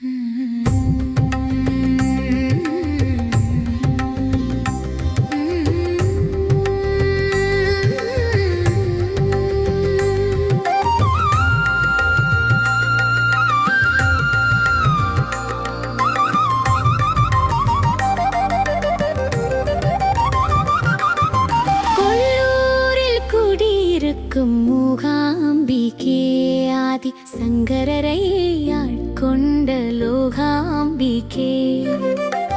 கொல்லூரில் இருக்கும் மூகாம்பிகே ஆதி சங்கரரை ஆட்கொண்ட லோகாம்பிகே.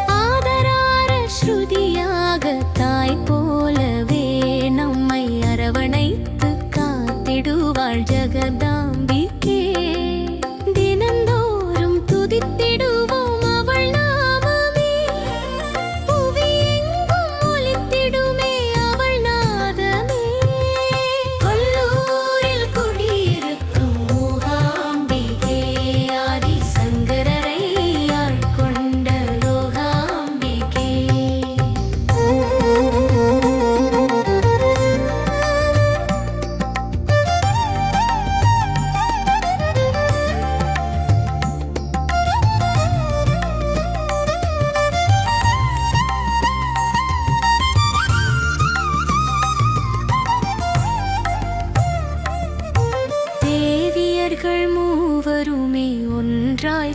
ஆதரார ஸ்ருதியாக தாய் போலவே நம்மை அரவணைத்து காத்திடுவாள் ஜெகதாம்பிகே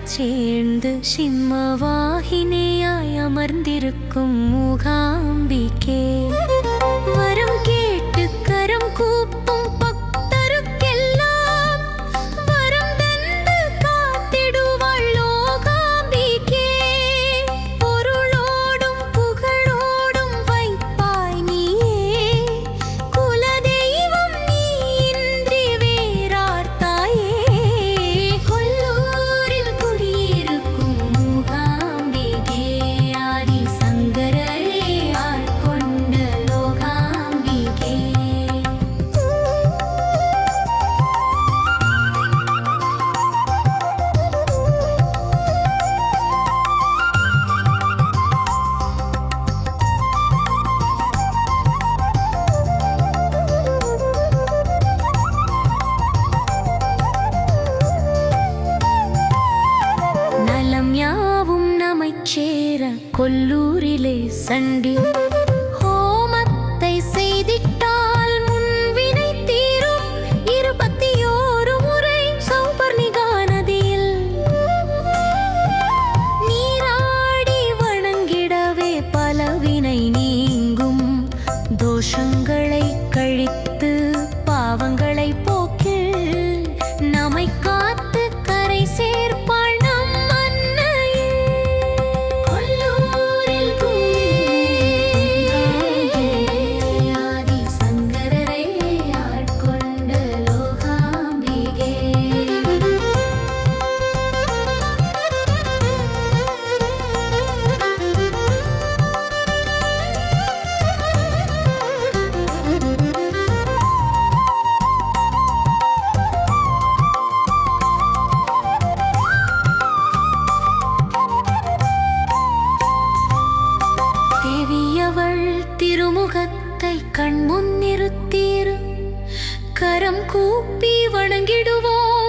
சேர்ந்து சிம்மவாகினியாய் அமர்ந்திருக்கும் முகாம்பிக்கே வரம் கேட்டு கரம் கூப்பும் கொல்லூரிலே சண்டி ஹோமத்தை செய்திட்டால் முன்வினை தீரும். இருபத்தி ஓரு முறை சௌபர்ணிகா நதியில் நீராடி வணங்கிடவே பலவினை நீங்கும். தோஷங்கள் திருமுகத்தை கண்முன் நிறுத்தீரு. கரம் கூப்பி வணங்கிடுவோம்.